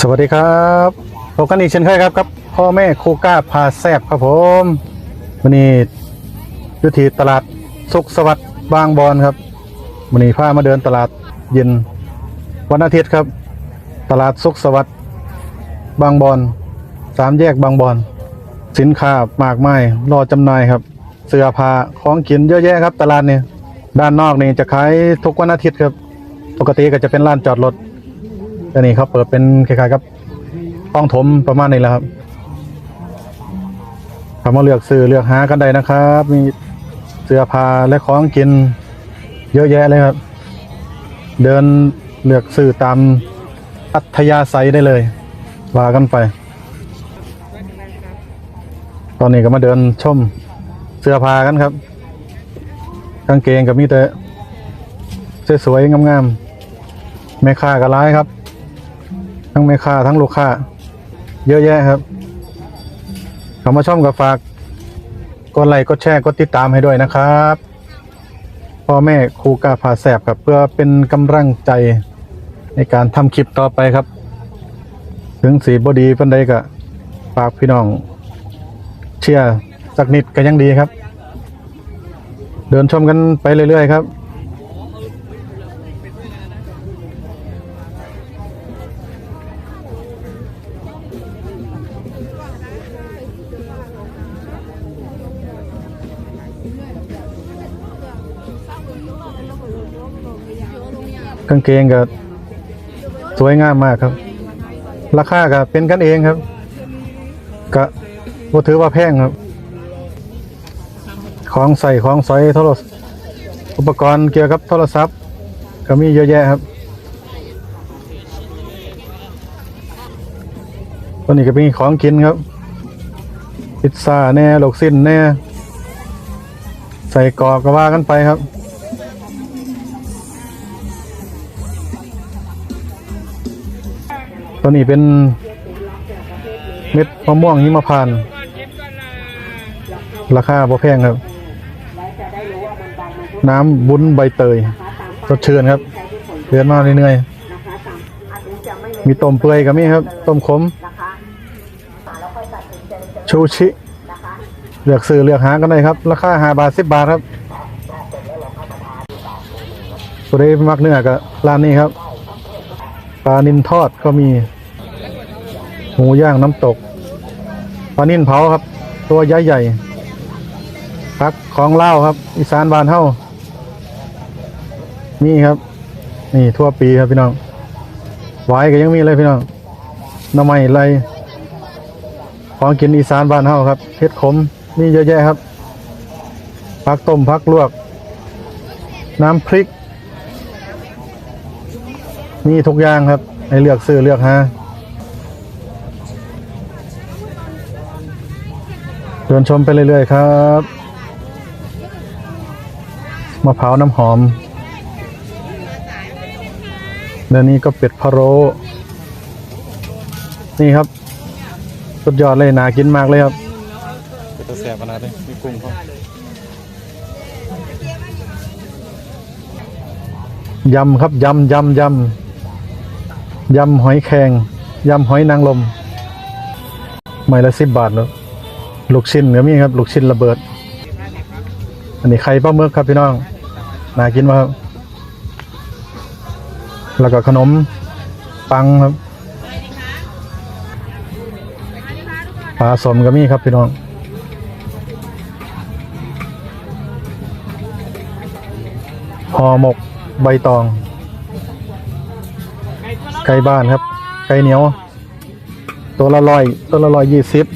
สวัสดีครับพบกันอีกเช่นเคยครับกับ พ่อแม่ครูก้าพาแซบครับผมวันนี้อยุทีตลาดสุขสวัสดิ์บางบอนครับวันนี้พามาเดินตลาดเย็นวันอาทิตย์ครับ ตลาดสุขสวัสดิ์บางบอนสามแยกบางบอน สินค้ามากมายรอจำหน่ายครับ เสื้อผ้าของกินเยอะแยะครับ ตลาดเนี่ยด้านนอกนี่จะขายทุกวันอาทิตย์ครับ ปกติก็จะเป็นร้านจอดรถ อันนี้เขาเปิดเป็นคล้ายๆกับห้องถมประมาณนี้แหละครับทำมาเลือกซื้อเลือกหากันได้นะครับ มีเสื้อผ้าและของกินเยอะแยะเลยครับ เดินเลือกซื้อตามอัธยาศัยได้เลยว่ากันไป ตอนนี้ก็มาเดินชมเสื้อผ้ากันครับกางเกงกับมีแต่สวยๆงามๆแม่ค้าก็ร้ายครับ ทั้งแม่ค้าทั้งลูกค้า เยอะแยะครับเขามาชมกับฝากกดไลค์กดแชร์กดติดตามให้ด้วยนะครับพ่อแม่ครูกาพาแสบครับ เพื่อเป็นกำลังใจในการทำคลิปต่อไปครับ ถึงสีบดีปันใดก็ฝากพี่น้อง เชียร์สักนิดก็ยังดีครับ เดินชมกันไปเรื่อยๆครับ กางเกงก็สวยงามมากครับ ราคาก็เป็นกันเองครับ ก็บ่ถือว่าแพงครับ ของใส่ของสอยโทรศอุปกรณ์เกี่ยวกับโทรศัพท์ ก็มีเยอะแยะครับตัวนี้ก็มีของกินครับ พิซซ่าแน่ลูกสิ้นแน่ ใส่กรอกก็ว่ากันไปครับ ตัวนี้เป็นเม็ดมะม่วงหิมพานต์ราคาบ่แพงครับ น้ำบุ้นใบเตยสดชื่นครับเดือนมาเรื่อยๆมีต้มเปื่อยก็มีครับ ต้มขม ชูชิ เลือกซื้อเลือกหากันได้ครับ ราคาห้าบาทสิบบาทครับตัวนี้มักเนื้อกับร้านนี้ครับ ปลานินทอดก็มี หมูย่างน้ำตกปลานิ่นเผาครับ ตัวใหญ่ใหญ่พักของเล่าครับ อีสานบานเฮ้ามีครับ นี่ทั่วปีครับพี่น้องหวายก็ยังมีเลยพี่น้องน้ำไม้ไรของกินอีสานบ้านเฮาครับเห็ดขมมีเยอะแยะครับผักต้มผักลวก น้ำพริก มีทุกอย่างครับให้เลือกซื้อเลือกหา เดินชมไปเรื่อยๆครับมะพร้าวน้ำหอมเดี๋ยวนี้ก็เป็ดพะโล้นี่ครับ สุดยอดเลยน่ากินมากเลยครับตัวแสบขนาดนี้มีกุ้งเขายำครับยำยำยำยำหอยแครงยำหอยนางรมไม่ละสิบบาทแล้ว ลูกชิ้นก็มีครับ ลูกชิ้นระเบิด อันนี้ไข่ปลาหมึกครับพี่น้อง น่ากินมากครับ แล้วก็ขนมปังครับปลาสมก็มีครับพี่น้องห่อหมกใบตอง ไก่บ้านครับ ไก่เหนียว ตัวละร้อย ตัวละร้อยยี่สิบ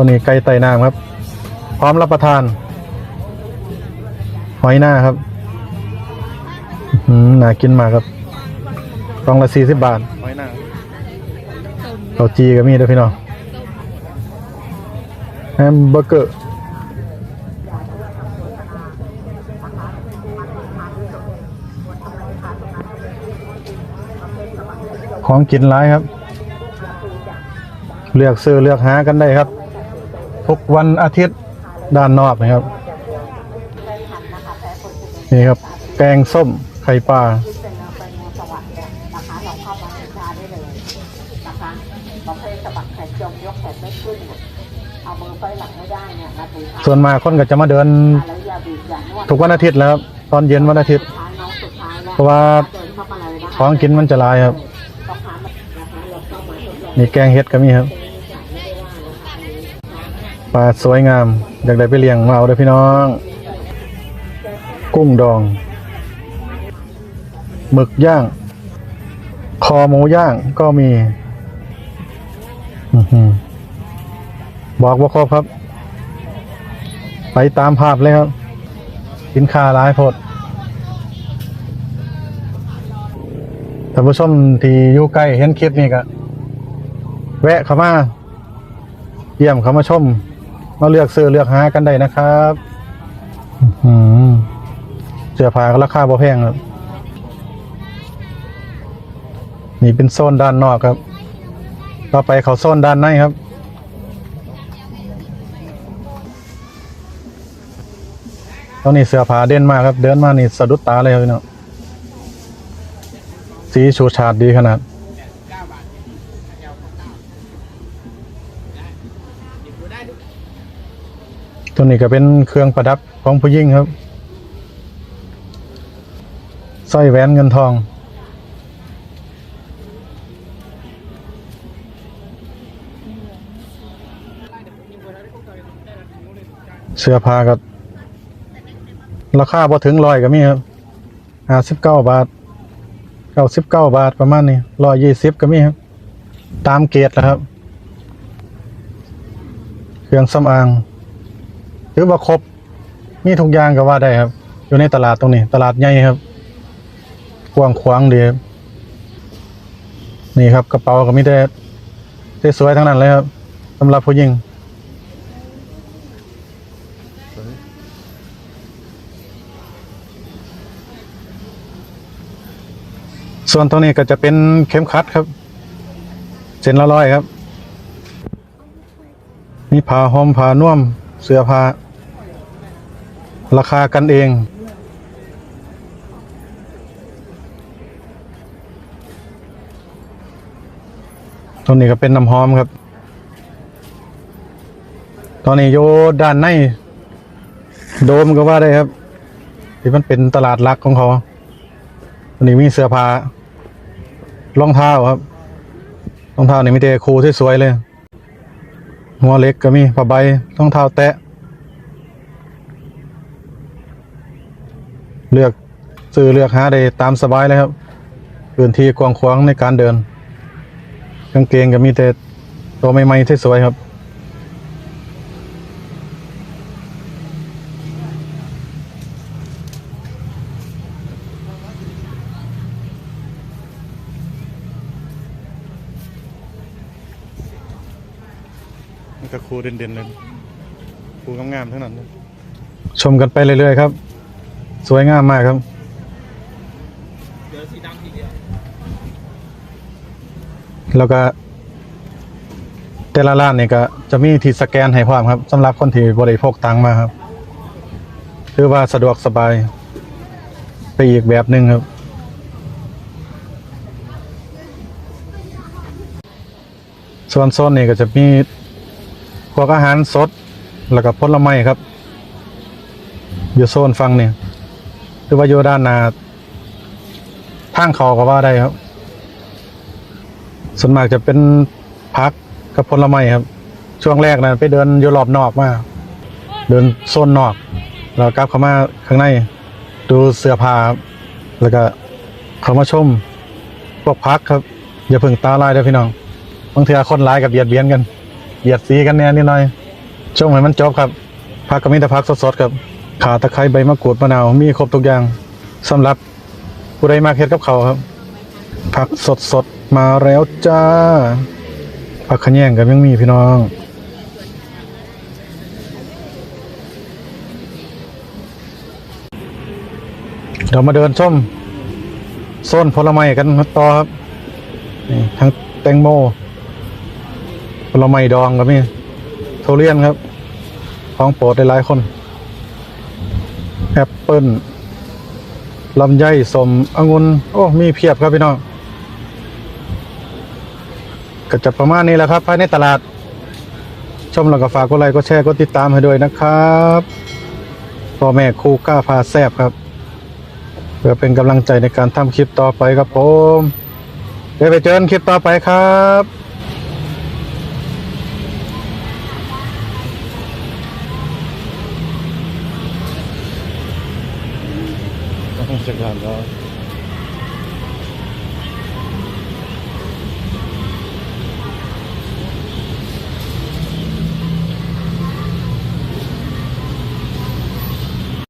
ตัวนี้ไก่ไต่น้ำครับ พร้อมรับประทาน หอยหน้าครับอื้อหือน่ากินมากครับกล่องละสี่สิบบาทหอยหน้าเราจีก็มีด้วยพี่น้องแฮมเบอร์เกอร์ของกินร้ายครับ เลือกซื้อเลือกหากันได้ครับ ทุกวันอาทิตย์ด้านนอกนะครับ นี่ครับ แกงส้มไข่ปลาประเภทสะบักแขนจมยกแขนไม่ขึ้นน่ะเอามือไปหลังไม่ได้เนี่ยมาถึงส่วนมากคนก็จะมาเดินแล้วอย่าบีบอย่านวดทุกวันอาทิตย์แล้วครับตอนเย็นวันอาทิตย์สุดท้ายน้องสุดท้ายแล้วเพราะว่าเดินเข้ามาเลยนะคะของกินมันจะหลายครับต้องหามานะคะเราเข้ามาทดลองมีแกงเห็ดก็มีครับ ปลาสวยงาม อยากได้ไปเลี้ยงมาเอาเด้อพี่น้อง กุ้งดองหมึกย่าง คอหมูย่างก็มีบอกว่าครบครับ ไปตามภาพเลยครับกินข้าร้ายพดท่านผู้ชมที่อยู่ใกล้เห็นคลิปนี้ก็แวะเข้ามา เยี่ยมเข้ามาชม มาเลือกซื้อเลือกหากันได้นะครับอื้อหือเสื้อผ้าก็ราคาบ่แพงครับ นี่เป็นโซนด้านนอกครับ ต่อไปเขาโซนด้านในครับตอนนี้เสื้อผ้าเด่นมากครับ เดินมานี่สะดุดตาเลยครับพี่น้องสีชูชาดดีขนาด ตัวนี้ก็เป็นเครื่องประดับของผู้หญิงครับสร้อยแหวนเงินทอง เสื้อผ้าก็ราคาพอถึงร้อยก็มีครับห้าสิบเก้าบาทเก้าสิบเก้าบาทประมาณนี้ร้อยยี่สิบก็มีครับ ตามเกรดนะครับ เครื่องสำอาง หรือว่าครบมีทุกอย่างก็ว่าได้ครับ อยู่ในตลาดตรงนี้ ตลาดใหญ่ครับ กว้างขวางดีครับนี่ครับ กระเป๋าก็มีแต่สวยทั้งนั้นเลยครับสำหรับผู้หญิงส่วนตรงนี้ก็จะเป็นเข็มขัดครับ เส้นละร้อยครับ มีผ้าห่มผ้านุ่มเสื้อผ้า ราคากันเอง ตรงนี้ก็เป็นน้ำหอมครับ ตอนนี้โยด้านใน โดมก็ว่าได้ครับ ที่มันเป็นตลาดหลักของเขาตอนนี้มีเสื้อผ้ารองเท้าครับรองเท้านี่มีแต่คูที่สวยเลย หัวเล็กก็มีผ้าใบรองเท้าแตะ เลือกซื้อเลือกหาได้ตามสบายเลยครับพื้นที่กว้างขวางในการเดิน กางเกงก็มีแต่ตัวใหม่ๆที่สวยครับ นี่ก็ครูเด่นๆเลยครูงามๆทั้งนั้นเลยชมกันไปเรื่อยๆครับ สวยงามมากครับแล้วก็แต่ละร้านนี่ก็จะมีที่สแกนให้พร้อมครับสำหรับคนที่บริโภคตังมาครับคือว่าสะดวกสบายไปอีกแบบหนึ่งครับ ส่วนโซนนี้ก็จะมีพวกอาหารสด แล้วก็ผลไม้ครับ อยู่โซนฟังเนี่ย หรือว่าอยู่ด้านหน้าทางเขาก็ว่าได้ครับ ส่วนมากจะเป็นพักกับผลไม้ครับ ช่วงแรกนะไปเดินอยู่รอบนอกมาเดินโซนนอก แล้วกลับเข้ามาข้างใน ดูเสื้อผ้าแล้วก็เข้ามาชมพวกพักครับ อย่าเพิ่งตาลายเด้อพี่น้องบางทีคนร้ายกับเบียดเบียนกันเหยียดสีกันแน่นิดหน่อยช่วงให้มันจบครับผักก็มีแต่ผักสดๆครับ ขาตะไคร้ใบมะกรูดมะนาวมีครบทุกอย่างสำหรับผู้ใดมาเฮ็ดกับเขาครับ ผักสดๆมาแล้วจ้า ผักขะแยงกับยังมีพี่น้องเดี๋ยวมาเดินชมโซนผลไม้กันต่อครับนี่ทั้งแตงโมผลไม้ดองก็มีทุเรียนครับ ของโปรดหลายคน เปิ้ลลำไยสมองุ่นโอ้มีเพียบครับพี่น้องก็จะประมาณนี้แหละครับภายในตลาด ชมแล้วก็ฝากกดไลค์กดแชร์กดติดตามให้ด้วยนะครับพ่อแม่ครูกล้าพาแซบครับ เพื่อเป็นกำลังใจในการทำคลิปต่อไปครับผม เดี๋ยวไปเจอกันคลิปต่อไปครับ เสร็จแล้ว